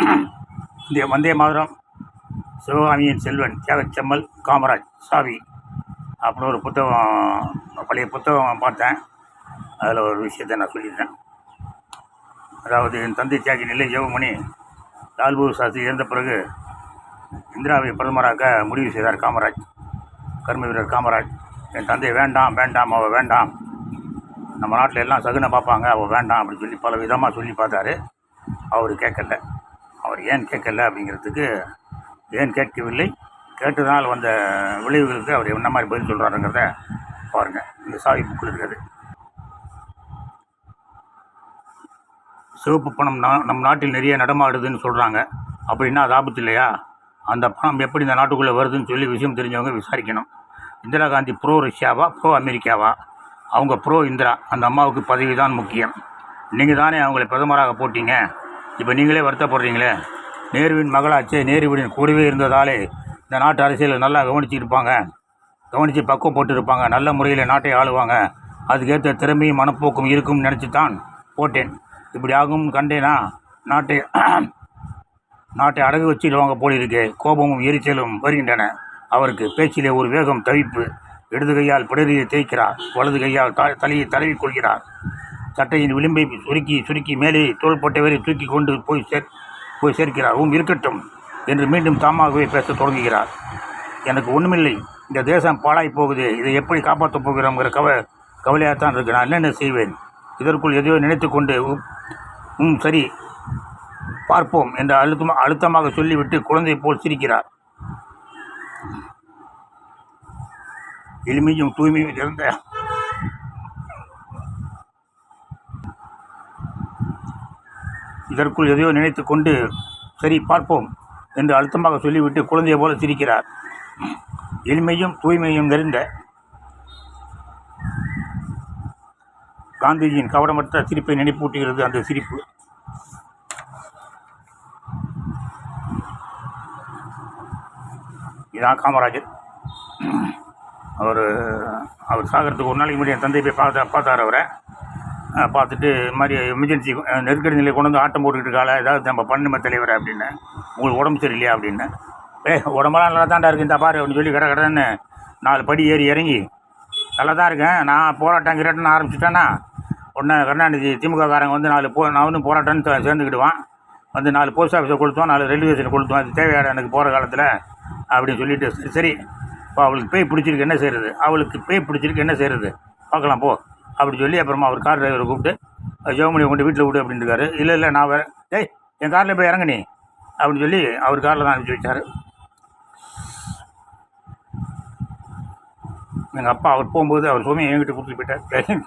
இந்த வந்தே மாதிரம் சிவகாமியின் செல்வன் தியாகச்செம்மல் காமராஜ் சாவி அப்படின்னு ஒரு புத்தகம் பழைய புத்தகம் பார்த்தேன். அதில் ஒரு விஷயத்தை நான் சொல்லியிருந்தேன் அதாவது என் தந்தை தியாகி நிலை ஜெவமணி லால்பூர் சாஸ்திரி இறந்த பிறகு இந்திராவை பிரதமராக்க முடிவு செய்தார் காமராஜ் கர்ம வீரர் காமராஜ். என் தந்தை வேண்டாம் வேண்டாம் அவள் வேண்டாம். நம்ம நாட்டில் எல்லாம் சகுனை பார்ப்பாங்க அவள் வேண்டாம் அப்படின்னு சொல்லி பல விதமாக சொல்லி பார்த்தாரு. அவர் கேட்கல. அவர் ஏன் கேட்கல அப்படிங்கிறதுக்கு ஏன் கேட்கவில்லை? கேட்டதால் வந்த விளைவுகளுக்கு அவர் என்ன மாதிரி பதில் சொல்கிறாருங்கிறத பாருங்கள் இந்த சாவி புக்கில் இருக்கிறது. சிவப்பு பணம் நா நம் நாட்டில் நிறைய நடமாடுதுன்னு சொல்கிறாங்க அப்படின்னா அது ஆபத்து இல்லையா? அந்த பணம் எப்படி இந்த நாட்டுக்குள்ளே வருதுன்னு சொல்லி விஷயம் தெரிஞ்சவங்க விசாரிக்கணும். இந்திரா காந்தி ப்ரோ ரஷ்யாவா ப்ரோ அமெரிக்காவா? அவங்க ப்ரோ இந்திரா. அந்த அம்மாவுக்கு பதவி தான் முக்கியம். நீங்கள் தானே அவங்களை பிரதமராக போட்டிங்க? இப்போ நீங்களே வருத்தப்படுறீங்களே? நேருவின் மகளாச்சே நேருவின் கூடவே இருந்ததாலே இந்த நாட்டு அரசியலில் நல்லா கவனிச்சிருப்பாங்க. கவனித்து பக்குவம் போட்டிருப்பாங்க. நல்ல முறையில் நாட்டை ஆளுவாங்க. அதுக்கேற்ற திறமையும் மனப்போக்கும் இருக்கும்னு நினச்சி தான் போட்டேன். இப்படி ஆகும் கண்டேனா? நாட்டை நாட்டை அடகு வச்சிடுவாங்க போலிருக்கே. கோபமும் எரிச்சலும் வருகின்றன. அவருக்கு பேச்சிலே ஒரு வேகம் தவிப்பு. இடது கையால் பிடரியை தேய்க்கிறார். வலது கையால் தலையை தழுவிக் கொள்கிறார். சட்டையின் விளிம்பை சுருக்கி சுருக்கி மேலே தோள்பட்டவரை தூக்கி கொண்டு போய் சேர் போய் சேர்க்கிறார். உம் இருக்கட்டும் என்று மீண்டும் தாமாகவே பேசத் தொடங்குகிறார். எனக்கு ஒன்றுமில்லை இந்த தேசம் பாழாய் போகுது. இதை எப்படி காப்பாற்றப் போகிறோங்கிற கவ கவலையாகத்தான் இருக்கு. நான் என்னென்ன செய்வேன்? இதற்குள் எதையோ நினைத்து கொண்டு உம், ம் சரி பார்ப்போம் என்று அழுத்தமாக அழுத்தமாக சொல்லிவிட்டு குழந்தை போல் சிரிக்கிறார். எளிமையும் தூய்மையும் இருந்த இதற்குள் எதையோ நினைத்து கொண்டு சரி பார்ப்போம் என்று அழுத்தமாக சொல்லிவிட்டு குழந்தையை போல சிரிக்கிறார். எளிமையும் தூய்மையும் நிறைந்த காந்திஜியின் கவனமற்ற சிரிப்பை நினைப்பூட்டுகிறது அந்த சிரிப்பு. இதான் காமராஜர். அவர் அவர் சாகிறதுக்கு ஒரு நாளைக்கு முன்னாடி என் தந்தை போய் பார்த்தா பார்த்தார் அவரை. பார்த்துட்டு இது மாதிரி எமர்ஜென்சி நெருக்கடி நிலையை கொண்டு வந்து ஆட்டம் போட்டுக்கிட்டு இருக்காள ஏதாவது நம்ம பண்ணுமே தலைவர் அப்படின்னு. உங்களுக்கு உடம்பு சரியில்லையா அப்படின்னு. ஏ உடம்பெல்லாம் நல்லா தான்டா இருக்கு இந்த பாரு அப்படின்னு சொல்லி கடை கடன்னு நாலு படி ஏறி இறங்கி நல்லா தான் இருக்கேன் நான் போராட்டம் கிராட்டம்னு ஆரம்பிச்சிட்டேன்னா உடனே கருணாநிதி திமுககாரங்க வந்து நாலு போ நான் வந்து போராட்டம்னு சேர்ந்துக்கிடுவான். வந்து நாலு போஸ்ட் ஆஃபீஸில் கொடுத்துவான் நாலு ரயில்வே ஸ்டேஷன் கொளுத்துவான் அது தேவையான எனக்கு போகிற காலத்தில் அப்படின்னு சொல்லிட்டு சரி சரி இப்போ அவளுக்கு பேய் பிடிச்சிருக்கு என்ன செய்கிறது அவளுக்கு பேய் பிடிச்சிருக்கு என்ன செய்கிறது பார்க்கலாம் போ. அப்படி சொல்லி அப்புறமா அவர் கார் டிரைவரை கூப்பிட்டு ஜெவமணியை கொண்டு வீட்டில் விடு அப்படின்னு இருக்காரு. இல்லை இல்லை நான் வேறு டேய் என் காரில் போய் இறங்கு அப்படின்னு சொல்லி அவர் காரில் தான் அனுப்பிச்சி வச்சார். எங்கள் அப்பா அவர் போகும்போது அவர் சுவாமி என்கிட்ட கொடுத்துட்டு போயிட்டார்.